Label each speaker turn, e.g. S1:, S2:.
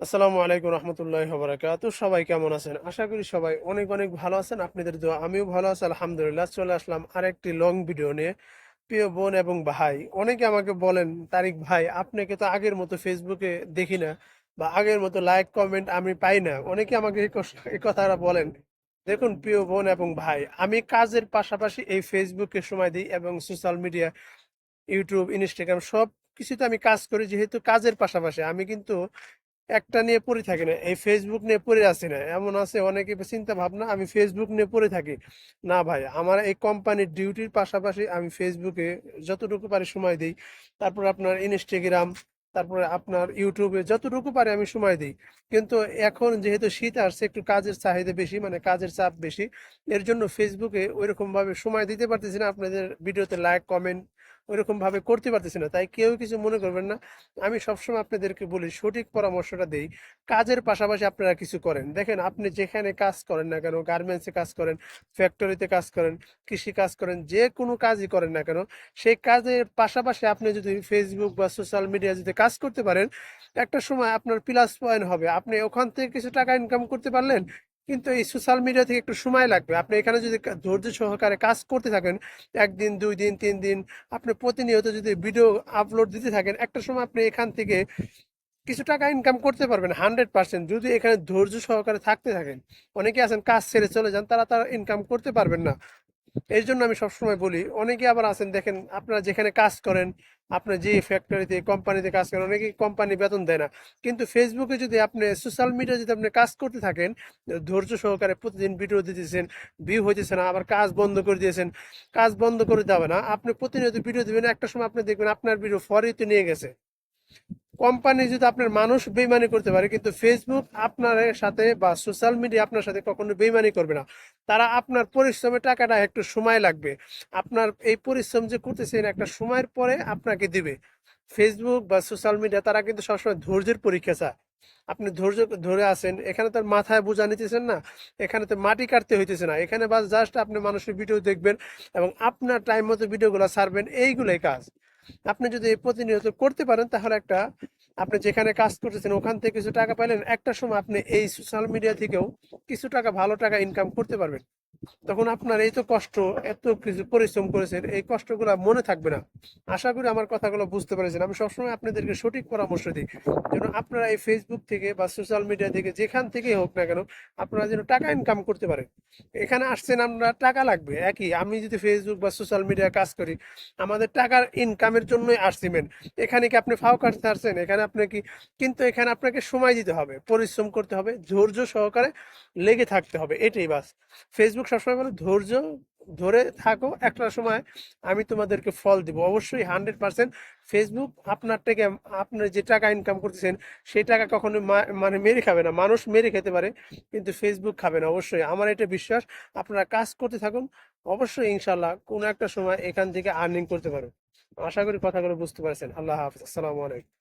S1: আসসালামু আলাইকুম রহমতুল্লাহ বারাকাত সবাই কেমন আছেন? আশা করি সবাই অনেক অনেক ভালো আছেন। আপনাদের দোয়া, আমিও ভালো আছি, আলহামদুলিল্লাহ। চলে আসলাম আরেকটি লং ভিডিও নিয়ে। প্রিয় বোন এবং ভাই, অনেকে আমাকে বলেন, তারিক ভাই, আপনাকে তো আগের মতো ফেসবুকে দেখি না বা আগের মতো লাইক কমেন্ট আমি পাই না। অনেকে আমাকে এই কথাটা বলেন। দেখুন, প্রিয় বোন এবং ভাই, আমি কাজের পাশাপাশি এই ফেসবুকে সময় দিই এবং সোশ্যাল মিডিয়া ইউটিউব ইনস্টাগ্রাম সব কিছুতে আমি কাজ করি, যেহেতু কাজের পাশাপাশি। আমি কিন্তু একটা নিয়ে পড়ে থাকি না, এই ফেসবুক নিয়ে পড়ে আছি না। এমন আছে অনেকে চিন্তা ভাবনা আমি ফেসবুক নিয়ে পড়ে থাকি। না ভাই, আমার এই কোম্পানির ডিউটির পাশাপাশি আমি ফেসবুকে যতটুকু পারি সময় দিই। তারপর আপনার ইনস্টাগ্রাম তারপরে আপনার ইউটিউবে যতটুকু পারি আমি সময় দিই। কিন্তু এখন যেহেতু শীত আসছে, একটু কাজের চাহিদা বেশি মানে কাজের চাপ বেশি, এর জন্য ফেসবুকে ওইরকম ভাবে সময় দিতে পারতেছি না। আপনাদের ভিডিওতে লাইক কমেন্ট ওইরকম ভাবে করতে পারতেছি না। তাই কেউ কিছু মনে করবেন না। আমি সবসময় আপনাদেরকে বলি, সঠিক পরামর্শটা দেই। কাজের পাশাপাশি আপনারা কিছু করেন। দেখেন, আপনি যেখানে কাজ করেন না কেন, গার্মেন্টসে কাজ করেন, ফ্যাক্টরিতে কাজ করেন, কৃষি কাজ করেন, যে কোনো কাজই করেন না কেন, সেই কাজের পাশাপাশি আপনি যদি ফেসবুক বা সোশ্যাল মিডিয়া যদি কাজ করতে পারেন, একটা সময় আপনার প্লাস পয়েন্ট হবে। আপনি ওখান থেকে কিছু টাকা ইনকাম করতে পারলেন কিন্তু এই সোশ্যাল মিডিয়া থেকে একটু সময় লাগবে। আপনি এখানে যদি ধৈর্য সহকারে কাজ করতে থাকেন, একদিন, দুই দিন, তিন দিন, আপনি প্রতিনিয়ত যদি ভিডিও আপলোড দিতে থাকেন, একটা সময় আপনি এখান থেকে কিছু টাকা ইনকাম করতে পারবেন হান্ড্রেড পার্সেন্ট যদি এখানে ধৈর্য সহকারে থাকতে থাকেন, অনেকে আছেন কাজ ছেড়ে চলে যান, তারা তারা ইনকাম করতে পারবেন না। এর জন্য আমি সবসময় বলি, অনেকে আবার আছেন, দেখেন আপনারা যেখানে কাজ করেন আপনার যে ফ্যাক্টরিতে কোম্পানিতে কাজ করেন অনেকে কোম্পানি বেতন দেয় না। কিন্তু ফেসবুকে যদি আপনি সোশ্যাল মিডিয়া যদি আপনি কাজ করতে থাকেন, ধৈর্য সহকারে প্রতিদিন ভিডিও দিতেছেন ভিউ হইতেছে না, আবার কাজ বন্ধ করে দিয়েছেন, কাজ বন্ধ করে দেবে না। আপনি প্রতিনিয়ত ভিডিও দিবেন, একটা সময় আপনি দেখবেন আপনার ভিডিও ফরিতে নিয়ে গেছে। কোম্পানি যদি আপনার মানুষ বেইমানি করতে পারে, কিন্তু ফেসবুক আপনার সাথে বা সোশ্যাল মিডিয়া আপনার সাথে কখনো বেইমানি করবে না। তারা আপনার পরিশ্রমের টাকাটা একটু সময় লাগবে। আপনার এই পরিশ্রম যে করতেছেন একটা সময়ের পরে আপনাকে দিবে। ফেসবুক বা সোশ্যাল মিডিয়া তারা কিন্তু সবসময় ধৈর্যের পরীক্ষা চায়। আপনি ধৈর্য ধরে আছেন, এখানে তার মাথায় বোঝা নিতেছেন না, এখানে তো মাটি কাটতে হইতেছে না। এখানে বাস জাস্ট আপনি মানুষের ভিডিও দেখবেন এবং আপনার টাইম মতো ভিডিওগুলো ছাড়বেন, এইগুলোই কাজ। আপনি যদি প্রতিনিয়ত করতে পারেন তাহলে একটা আপনি যেখানে কাজ করতেছেন, ওখান থেকে কিছু টাকা পাইলেন, একটা সময় আপনি এই সোশ্যাল মিডিয়া থেকেও কিছু টাকা, ভালো টাকা ইনকাম করতে পারবেন। তখন আপনার এই তো কষ্ট, এত কিছু পরিশ্রম করেছেন, এই কষ্টগুলো মনে থাকবে না। আশা করি আমার কথাগুলো বুঝতে পেরেছেন। আমি সবসময় আপনাদেরকে সঠিক পরামর্শ দিই। যেন আপনারা এই ফেসবুক থেকে বা সোশ্যাল মিডিয়া থেকে যেখান থেকেই হোক না কেন, আপনারা যেন টাকা ইনকাম করতে পারেন। এখানে আসছেন আমরা, টাকা লাগবে, একই। আমি যদি ফেসবুক বা সোশ্যাল মিডিয়া কাজ করি, আমাদের টাকার ইনকামের জন্যই আসছি মেন এখানে কি আপনি ফাও কাটতে আসছেন? এখানে আপনি কি, কিন্তু এখানে আপনাকে সময় দিতে হবে, পরিশ্রম করতে হবে, ধৈর্য সহকারে লেগে থাকতে হবে, এটাই বাস। ফেসবুক সবসময় বলে, ধৈর্য ধরে থাকো। একটা সময় আমি তোমাদেরকে ফল দিব। অবশ্যই হান্ড্রেড পার্সেন্ট ফেসবুক আপনার থেকে, আপনার যে টাকা ইনকাম করতেছেন, সেই টাকা কখনো মানে মেরে খাবে না। মানুষ মেরে খেতে পারে, কিন্তু ফেসবুক খাবে না। অবশ্যই আমার এটা বিশ্বাস। আপনারা কাজ করতে থাকুন। অবশ্যই ইনশাল্লাহ কোনো একটা সময় এখান থেকে আর্নিং করতে পারো। আশা করি কথাগুলো বুঝতে পারছেন। আল্লাহ হাফিজ। আসসালামু আলাইকুম।